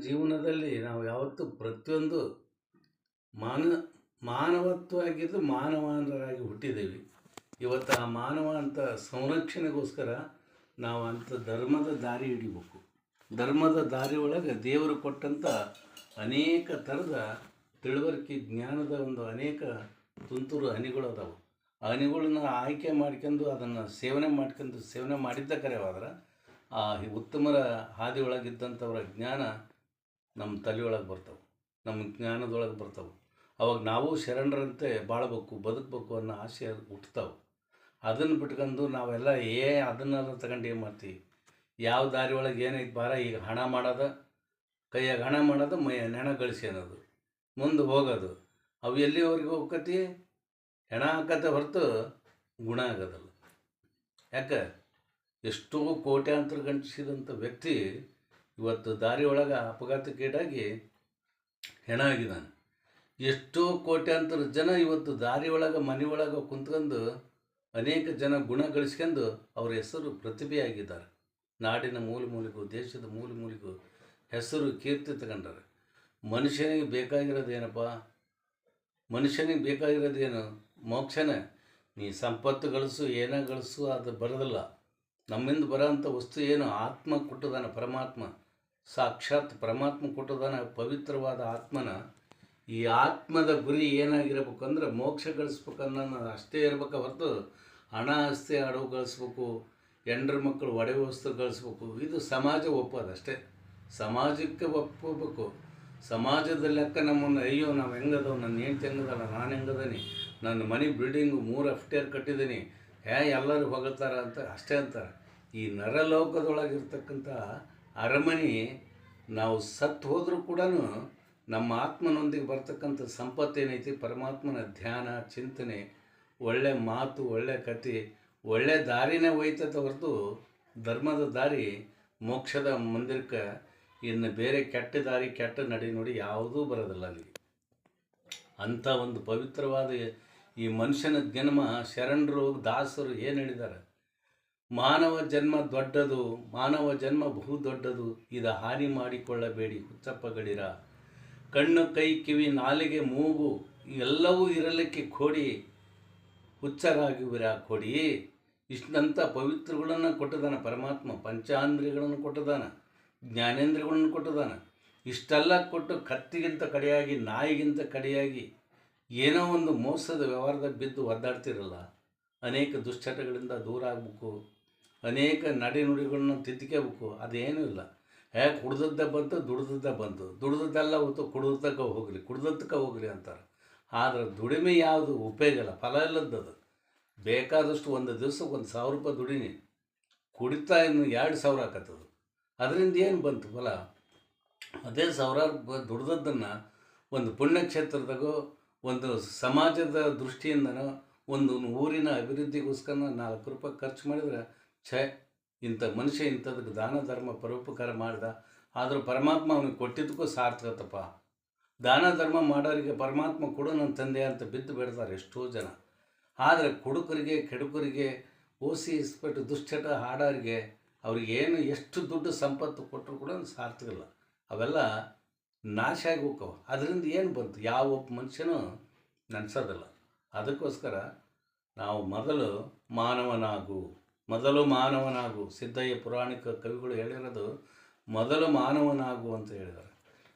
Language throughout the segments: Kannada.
ಜೀವನದಲ್ಲಿ ನಾವು ಯಾವತ್ತೂ ಪ್ರತಿಯೊಂದು ಮಾನ ಮಾನವತ್ವಾಗಿದ್ದು ಮಾನವಾನರಾಗಿ ಹುಟ್ಟಿದ್ದೀವಿ. ಇವತ್ತು ಆ ಮಾನವ ಅಂತ ಸಂರಕ್ಷಣೆಗೋಸ್ಕರ ನಾವು ಅಂಥ ಧರ್ಮದ ದಾರಿ ಹಿಡಿಬೇಕು. ಧರ್ಮದ ದಾರಿ ಒಳಗೆ ದೇವರು ಕೊಟ್ಟಂಥ ಅನೇಕ ಥರದ ತಿಳುವಳಿಕೆ ಜ್ಞಾನದ ಒಂದು ಅನೇಕ ತುಂತುರು ಹನಿಗಳು ಅದಾವೆ. ಆ ಹನಿಗಳನ್ನ ಆಯ್ಕೆ ಮಾಡ್ಕೊಂಡು ಅದನ್ನು ಸೇವನೆ ಮಾಡ್ಕೊಂಡು ಸೇವನೆ ಮಾಡಿದ್ದ ಕರೆವಾದ್ರೆ ಆ ಉತ್ತಮರ ಹಾದಿ ಒಳಗಿದ್ದಂಥವರ ಜ್ಞಾನ ನಮ್ಮ ತಲೆಯೊಳಗೆ ಬರ್ತವೆ, ನಮ್ಮ ಜ್ಞಾನದೊಳಗೆ ಬರ್ತವೆ. ಅವಾಗ ನಾವು ಶರಣರಂತೆ ಬಾಳ್ಬೇಕು, ಬದುಕಬೇಕು ಅನ್ನೋ ಆಸೆ ಹುಟ್ತಾವೆ. ಅದನ್ನು ಬಿಟ್ಕೊಂಡು ನಾವೆಲ್ಲ ಏ ಅದನ್ನೆಲ್ಲ ತಗೊಂಡು ಏನು ಮಾಡ್ತೀವಿ? ಯಾವ ದಾರಿ ಒಳಗೆ ಏನೈತೆ ಬಾರ, ಈಗ ಹಣ ಮಾಡೋದು, ಕೈಯಾಗ ಹಣ ಮಾಡೋದು, ಮೈ ಹೆಣ ಗಳಿಸಿ ಅನ್ನೋದು. ಮುಂದೆ ಹೋಗೋದು. ಅವು ಎಲ್ಲಿವರೆಗೆ ಹೋಗ್ಕತಿ ಹೆಣ ಹಾಕತ್ತೆ ಹೊರತು ಗುಣ ಆಗೋದಲ್ಲ. ಯಾಕೆ? ಎಷ್ಟೋ ಕೋಟ್ಯಾಂತರ ಗಂಟಿಸಿದಂಥ ವ್ಯಕ್ತಿ ಇವತ್ತು ದಾರಿ ಒಳಗೆ ಅಪಘಾತಕ್ಕೀಡಾಗಿ ಹೆಣ ಆಗಿದ್ದಾನೆ. ಎಷ್ಟೋ ಕೋಟ್ಯಾಂತರ ಜನ ಇವತ್ತು ದಾರಿ ಒಳಗೆ, ಮನೆ ಒಳಗೆ ಕುಂತ್ಕೊಂಡು ಅನೇಕ ಜನ ಗುಣ ಗಳಿಸ್ಕೊಂಡು ಅವ್ರ ಹೆಸರು ಪ್ರತಿಭೆಯಾಗಿದ್ದಾರೆ. ನಾಡಿನ ಮೂಲ ಮೂಲಿಗೂ ದೇಶದ ಮೂಲ ಮೂಲಿಗೂ ಹೆಸರು ಕೀರ್ತಿ ತಗೊಂಡಾರೆ. ಮನುಷ್ಯನಿಗೆ ಬೇಕಾಗಿರೋದೇನಪ್ಪ ಮನುಷ್ಯನಿಗೆ ಬೇಕಾಗಿರೋದೇನು ಮೋಕ್ಷನೇ. ನೀ ಸಂಪತ್ತು ಗಳಿಸು, ಏನೇ ಗಳಿಸು, ಅದು ಬರೋದಿಲ್ಲ. ನಮ್ಮಿಂದ ಬರೋಂಥ ವಸ್ತು ಏನು? ಆತ್ಮ ಕೊಟ್ಟದಾನೆ, ಪರಮಾತ್ಮ. ಸಾಕ್ಷಾತ್ ಪರಮಾತ್ಮ ಕೊಟ್ಟದಾನ ಪವಿತ್ರವಾದ ಆತ್ಮನ, ಈ ಆತ್ಮದ ಗುರಿ ಏನಾಗಿರಬೇಕು ಅಂದ್ರೆ ಮೋಕ್ಷ ಗಳಿಸ್ಬೇಕನ್ನೋದು ಅಷ್ಟೇ ಇರ್ಬೇಕು ಹೊರತು ಹಣ, ಆಸ್ತಿ ಅಡವು ಗಳಿಸ್ಬೇಕು, ಹೆಂಡ್ರ ಮಕ್ಕಳು ಒಡೆ ವಸ್ತು ಗಳಿಸ್ಬೇಕು. ಇದು ಸಮಾಜ ಒಪ್ಪೋದು ಅಷ್ಟೇ. ಸಮಾಜಕ್ಕೆ ಒಪ್ಪಬೇಕು. ಸಮಾಜದ ಲೆಕ್ಕ ನಮ್ಮನ್ನು, ಅಯ್ಯೋ ನಾವು ಹೆಂಗದವು ನನ್ನ ಏನು ಹೆಂಗದಲ್ಲ ನಾನು ಹೆಂಗದೀನಿ, ನನ್ನ ಮನೆ ಬಿಲ್ಡಿಂಗು ಮೂರು ಅಫ್ಟೇರ್ ಕಟ್ಟಿದ್ದೀನಿ ಹೇ ಎಲ್ಲರೂ ಹೊಗಳ್ತಾರ ಅಂತ ಅಷ್ಟೇ ಅಂತಾರೆ. ಈ ನರಲೋಕದೊಳಗಿರ್ತಕ್ಕಂಥ ಅರಮನೆ ನಾವು ಸತ್ತು ಹೋದರೂ ಕೂಡ ನಮ್ಮ ಆತ್ಮನೊಂದಿಗೆ ಬರ್ತಕ್ಕಂಥ ಸಂಪತ್ತೇನೈತಿ ಪರಮಾತ್ಮನ ಧ್ಯಾನ, ಚಿಂತನೆ, ಒಳ್ಳೆ ಮಾತು, ಒಳ್ಳೆ ಕತೆ ಒಳ್ಳೆ ದಾರಿನೇ ಒಯ್ತತೆ ಹೊರತು ಧರ್ಮದ ದಾರಿ, ಮೋಕ್ಷದ ಮಂದಿರಕ್ಕೆ ಇನ್ನು ಬೇರೆ ಕೆಟ್ಟ ದಾರಿ, ಕೆಟ್ಟ ನಡಿ ನೋಡಿ ಯಾವುದೂ ಬರೋದಿಲ್ಲ ಅಲ್ಲಿ. ಅಂಥ ಒಂದು ಪವಿತ್ರವಾದ ಈ ಮನುಷ್ಯನ ಜನ್ಮ ಶರಣರು, ದಾಸರು ಏನು ಹೇಳಿದ್ದಾರೆ ಮಾನವ ಜನ್ಮ ದೊಡ್ಡದು, ಮಾನವ ಜನ್ಮ ಬಹು ದೊಡ್ಡದು, ಇದ ಹಾನಿ ಮಾಡಿಕೊಳ್ಳಬೇಡಿ ಹುಚ್ಚಪ್ಪಗಳಿರ ಕಣ್ಣು, ಕೈ, ಕಿವಿ, ನಾಲಿಗೆ, ಮೂಗು, ಎಲ್ಲವೂ ಇರಲಿಕ್ಕೆ ಕೊಡಿ. ಹುಚ್ಚರಾಗಿವಿರ ಕೊಡಿ. ಇಷ್ಟಂಥ ಪವಿತ್ರಗಳನ್ನು ಕೊಟ್ಟದಾನ, ಪರಮಾತ್ಮ ಪಂಚಾಂದ್ರಿಗಳನ್ನು ಕೊಟ್ಟದಾನ ಜ್ಞಾನೇಂದ್ರಿಗಳನ್ನು ಕೊಟ್ಟದಾನ. ಇಷ್ಟೆಲ್ಲ ಕೊಟ್ಟು ಕತ್ತಿಗಿಂತ ಕಡೆಯಾಗಿ, ನಾಯಿಗಿಂತ ಕಡೆಯಾಗಿ ಏನೋ ಒಂದು ಮೋಸದ ವ್ಯವಹಾರದಾಗ ಬಿದ್ದು ಒದ್ದಾಡ್ತಿರಲ್ಲ. ಅನೇಕ ದುಶ್ಚಟಗಳಿಂದ ದೂರ ಆಗಬೇಕು. ಅನೇಕ ನಡೆನುಡಿಗಳನ್ನ ತಿದ್ಕೋಬೇಕು ಅದೇನೂ ಇಲ್ಲ. ಹೇ ಕುಡ್ದದ್ದೇ ಬಂತು, ದುಡ್ದದ್ದೇ ಬಂತು. ದುಡ್ದದ್ದೆಲ್ಲ ಹೊತ್ತು ಕುಡ್ದಕ್ಕೆ ಹೋಗಲಿ, ಕುಡ್ದದ್ದಕ್ಕೆ ಹೋಗಲಿ ಅಂತಾರೆ. ಆದರೆ ದುಡಿಮೆ ಯಾವುದು? ಉಪಯೋಗ ಇಲ್ಲ ಫಲ ಇಲ್ಲದ್ದದು. ಬೇಕಾದಷ್ಟು ಒಂದು ದಿವ್ಸಕ್ಕೆ ಒಂದು ಸಾವಿರ ರೂಪಾಯಿ ದುಡಿನಿ. ಕುಡಿತಾ ಇನ್ನು ಎರಡು ಸಾವಿರ ಆಕತ್ತದು. ಅದರಿಂದ ಏನು ಬಂತು ಫಲ? ಅದೇ ಸಾವಿರಾರು ದುಡ್ದದ್ದನ್ನು ಒಂದು ಪುಣ್ಯಕ್ಷೇತ್ರದಾಗೋ, ಒಂದು ಸಮಾಜದ ದೃಷ್ಟಿಯಿಂದನೋ, ಒಂದು ಊರಿನ ಅಭಿವೃದ್ಧಿಗೋಸ್ಕರ ನಾಲ್ಕು ರೂಪಾಯಿ ಖರ್ಚು ಮಾಡಿದ್ರೆ ಛೇ, ಇಂಥ ಮನುಷ್ಯ ಇಂಥದಕ್ಕೆ ದಾನ, ಧರ್ಮ, ಪರೋಪಕಾರ ಮಾಡ್ದ, ಆದರೂ ಪರಮಾತ್ಮ ಅವನಿಗೆ ಕೊಟ್ಟಿದ್ದಕ್ಕೂ ಸಾರ್ಥಕತ್ತಪ್ಪ ದಾನ, ಧರ್ಮ ಮಾಡೋರಿಗೆ ಪರಮಾತ್ಮ ಕೊಡು ನನ್ನ ತಂದೆ ಅಂತ ಬಿದ್ದು ಬಿಡ್ತಾರೆ ಎಷ್ಟೋ ಜನ. ಆದರೆ ಕುಡುಕರಿಗೆ, ಕೆಡುಕರಿಗೆ, ಓಸಿ ಇಸ್ಪೆಟ್ಟು ದುಶ್ಚಟ ಹಾಡೋರಿಗೆ ಅವ್ರಿಗೆ ಏನು ಎಷ್ಟು ದುಡ್ಡು ಸಂಪತ್ತು ಕೊಟ್ಟರು ಕೂಡ ಸಾರ್ಥಕ ಇಲ್ಲ. ಅವೆಲ್ಲ ನಾಶ ಆಗಿ ಹೋಗ್ಕವ ಅದರಿಂದ ಏನು ಬಂತು? ಯಾವ ಒಬ್ಬ ಮನುಷ್ಯನೂ ನೆನೆಸೋದಲ್ಲ. ಅದಕ್ಕೋಸ್ಕರ ನಾವು ಮೊದಲು ಮಾನವನಾಗು. ಮೊದಲು ಮಾನವನಾಗು. ಸಿದ್ದಯ್ಯ ಪುರಾಣಿಕ ಕವಿಗಳು ಹೇಳಿರೋದು ಮೊದಲು ಮಾನವನಾಗು ಅಂತ ಹೇಳಿದ್ದಾರೆ.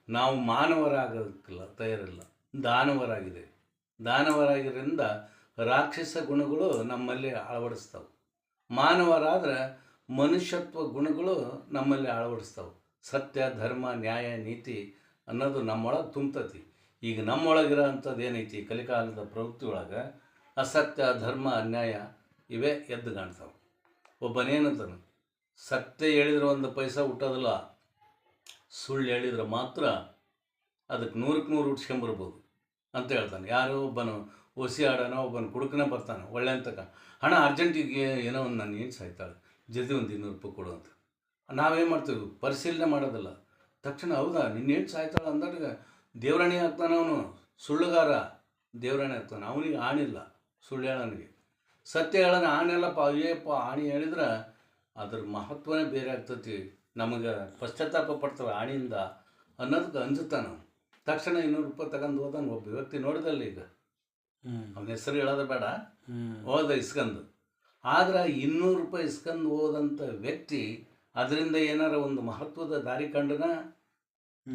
ನಾವು ಮಾನವರಾಗೋಕ್ಕಿಲ್ಲ, ತಯಾರಿಲ್ಲ. ದಾನವರಾಗಿದೆ. ದಾನವರಾಗಿರೋದ್ರಿಂದ ರಾಕ್ಷಸ ಗುಣಗಳು ನಮ್ಮಲ್ಲಿ ಅಳವಡಿಸ್ತಾವೆ. ಮಾನವರಾದ್ರೆ ಮನುಷ್ಯತ್ವ ಗುಣಗಳು ನಮ್ಮಲ್ಲಿ ಅಳವಡಿಸ್ತಾವೆ. ಸತ್ಯ, ಧರ್ಮ, ನ್ಯಾಯ, ನೀತಿ ಅನ್ನೋದು ನಮ್ಮೊಳಗೆ ತುಂಬ್ತತಿ. ಈಗ ನಮ್ಮೊಳಗಿರೋ ಅಂಥದ್ದು ಏನೈತಿ ಕಲಿಕಾಲದ ಪ್ರವೃತ್ತಿ ಒಳಗೆ ಅಸತ್ಯ, ಧರ್ಮ, ಅನ್ಯಾಯ ಇವೇ ಎದ್ದು ಕಾಣ್ತಾವೆ. ಒಬ್ಬನೇನಂತಾನೆ ಸತ್ಯ ಹೇಳಿದ್ರೆ ಒಂದು ಪೈಸಾ ಹುಟ್ಟೋದಿಲ್ಲ, ಸುಳ್ಳು ಹೇಳಿದ್ರೆ ಮಾತ್ರ ಅದಕ್ಕೆ ನೂರಕ್ಕೆ ನೂರು ಉಟ್ಸ್ಕೊಂಬರ್ಬೋದು, ಅಂತ ಹೇಳ್ತಾನೆ. ಯಾರೋ ಒಬ್ಬನು ಒಸಿ ಆಡೋನೋ, ಒಬ್ಬನು ಕುಡುಕನ ಬರ್ತಾನೆ, ಒಳ್ಳೆ ಅಂತಕ. ಹಣ ಅರ್ಜೆಂಟಿಗೆ ಏನೋ ಒಂದು ನನ್ನ ಏನು ಸಾಯ್ತಾಳೆ, ಜಲ್ದಿ ಒಂದು ಇನ್ನೂರು ರೂಪಾಯಿ ಕೊಡು ಅಂತ. ನಾವೇನು ಮಾಡ್ತೀವಿ? ಪರಿಶೀಲನೆ ಮಾಡೋದಿಲ್ಲ. ತಕ್ಷಣ, ಹೌದಾ, ನಿನ್ನ ಏನು ಸಾಯ್ತಾಳೆ ಅಂದಾಗ ದೇವರಾಣಿ ಆಗ್ತಾನೆ ಅವನು, ಸುಳ್ಳುಗಾರ ದೇವರಾಣಿ ಆಗ್ತಾನೆ, ಅವನಿಗೆ ಆಣಿಲ್ಲ ಸುಳ್ಳು ಹೇಳೋನಿಗೆ. ಸತ್ಯ ಹೇಳೋಣ ಆಣೆಲ್ಲಪ್ಪ ಅಯ್ಯಪ್ಪ ಆಣಿ ಹೇಳಿದ್ರೆ ಅದ್ರ ಮಹತ್ವನೇ ಬೇರೆ ಆಗ್ತತಿ. ನಮಗೆ ಪಶ್ಚಾತ್ತಾಪ ಪಡ್ತವೆ ಆಣಿಯಿಂದ ಅನ್ನೋದಕ್ಕೆ ಅಂಜುತ್ತಾನ. ತಕ್ಷಣ ಇನ್ನೂರು ರೂಪಾಯಿ ತಗೊಂಡು ಹೋದಾನ ಒಬ್ಬ ವ್ಯಕ್ತಿ ನೋಡಿದಲ್ಲ ಈಗ. ಅವನ ಹೆಸರು ಹೇಳೋದು ಬೇಡ. ಹೋದ ಇಸ್ಕಂದು. ಆದ್ರೆ ಇನ್ನೂರು ರೂಪಾಯಿ ಇಸ್ಕಂದು ಹೋದಂಥ ವ್ಯಕ್ತಿ ಅದರಿಂದ ಏನಾರ ಒಂದು ಮಹತ್ವದ ದಾರಿ ಕಂಡನ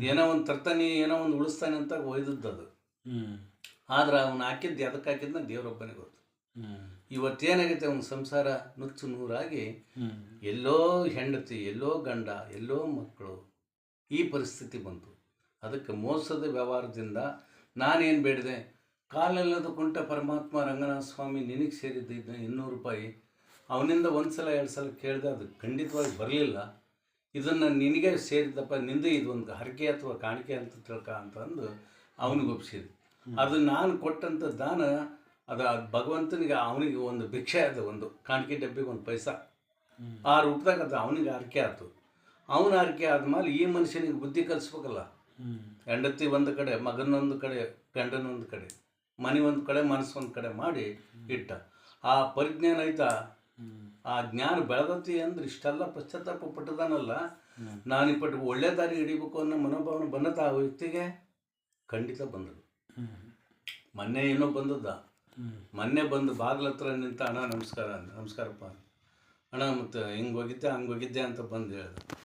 ಏನೋ ಒಂದು ತರ್ತಾನೆ ಏನೋ ಒಂದು ಉಳಿಸ್ತಾನೆ ಅಂತ ಒಯ್ದದ್ದು ಅದು ಆದ್ರೆ ಅವನು ಹಾಕಿದ್ದು ಎದಕ್ಕೆ ಹಾಕಿದ್ನ ದೇವರೊಬ್ಬನೇ ಗೊತ್ತು. ಹ್ಞೂ ಒಂದು ಅವನ ಸಂಸಾರ ನುಚ್ಚು ನೂರಾಗಿ ಎಲ್ಲೋ ಹೆಂಡತಿ ಎಲ್ಲೋ ಗಂಡ ಎಲ್ಲೋ ಮಕ್ಕಳು ಈ ಪರಿಸ್ಥಿತಿ ಬಂತು. ಅದಕ್ಕೆ ಮೋಸದ ವ್ಯವಹಾರದಿಂದ ನಾನೇನು ಬೇಡಿದೆ? ಕಾಲೆಲ್ಲದ ಕುಂಟ ಪರಮಾತ್ಮ ರಂಗನಾಥ ಸ್ವಾಮಿ ನಿನಗೆ ಸೇರಿದ್ದ ಇನ್ನೂರು ರೂಪಾಯಿ ಅವನಿಂದ ಒಂದು ಸಲ ಎರಡು ಸಲ ಕೇಳಿದೆ ಅದು ಖಂಡಿತವಾಗಿ ಬರಲಿಲ್ಲ. ಇದನ್ನು ನಿನಗೆ ಸೇರಿದ್ದಪ್ಪ ನಿಂದು ಇದೊಂದು ಹರಕೆ ಅಥವಾ ಕಾಣಿಕೆ ಅಂತ ತಿಳ್ಕ ಅಂತಂದು ಅವನಿಗೆ ಒಪ್ಪಿಸಿದ್ದು ಅದು ನಾನು ಕೊಟ್ಟಂಥ ದಾನ ಅದು ಭಗವಂತನಿಗೆ ಅವನಿಗೆ ಒಂದು ಭಿಕ್ಷೆ ಅದು ಒಂದು ಕಾಣಿಕೆ ಡಬ್ಬಿಗೆ ಒಂದು ಪೈಸಾ. ಆ ರೂಪದಾಗ ಅದು ಅವನಿಗೆ ಆರಕೆ ಆಯ್ತು. ಅವನ ಆರಕೆ ಆದ್ಮೇಲೆ ಈ ಮನುಷ್ಯನಿಗೆ ಬುದ್ಧಿ ಕಲಿಸ್ಬೇಕಲ್ಲ. ಹೆಂಡತಿ ಒಂದು ಕಡೆ ಮಗನೊಂದು ಕಡೆ ಗಂಡನೊಂದು ಕಡೆ ಮನೆ ಒಂದು ಕಡೆ ಮನಸ್ಸು ಒಂದು ಕಡೆ ಮಾಡಿ ಇಟ್ಟ. ಆ ಪರಿಜ್ಞಾನ ಐತಾ? ಆ ಜ್ಞಾನ ಬೆಳೆದತಿ ಅಂದ್ರೆ ಇಷ್ಟೆಲ್ಲ ಪಶ್ಚಾತ್ತಾಪ ಪಟ್ಟದಾನಲ್ಲ. ನಾನು ಇಪ್ಪಟ್ಟು ಒಳ್ಳೆ ದಾರಿ ಹಿಡಿಬೇಕು ಅನ್ನೋ ಮನೋಭಾವನೆ ಬಂದತ ಆ ವ್ಯಕ್ತಿಗೆ? ಖಂಡಿತ ಬಂದರು ಹ್ಞೂ ಮೊನ್ನೆ ಏನೋ ಬಂದದ್ದ? ಮೊನ್ನೆ ಬಂದು ಬಾಗ್ಲ ಹತ್ರ ನಿಂತ, ಅಣ್ಣ, ನಮಸ್ಕಾರ, ನಮಸ್ಕಾರಪ್ಪ. ಅಣ್ಣ, ಮತ್ತು ಹಿಂಗೆ ಹೋಗಿದ್ದೆ, ಹಂಗೆ ಹೋಗಿದ್ದೆ ಅಂತ ಬಂದು ಹೇಳ್ದೆ